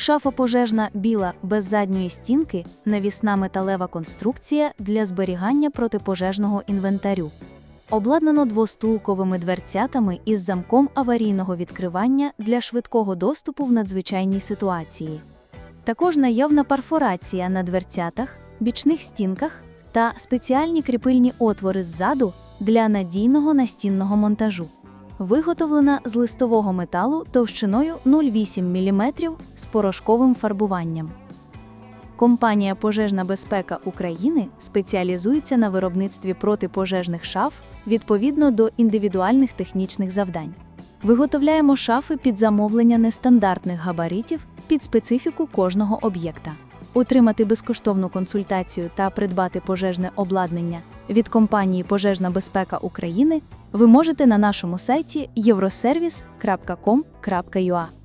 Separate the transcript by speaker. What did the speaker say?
Speaker 1: Шафа пожежна біла без задньої стінки, навісна металева конструкція для зберігання протипожежного інвентарю. Обладнано двостулковими дверцятами із замком аварійного відкривання для швидкого доступу в надзвичайній ситуації. Також наявна парфорація на дверцятах, бічних стінках та спеціальні кріпильні отвори ззаду для надійного настінного монтажу. Виготовлена з листового металу товщиною 0,8 мм з порошковим фарбуванням. Компанія Пожежна безпека України спеціалізується на виробництві протипожежних шаф відповідно до індивідуальних технічних завдань. Виготовляємо шафи під замовлення нестандартних габаритів під специфіку кожного об'єкта. Утримати безкоштовну консультацію та придбати пожежне обладнання від компанії Пожежна безпека України ви можете на нашому сайті euroservice.com.ua.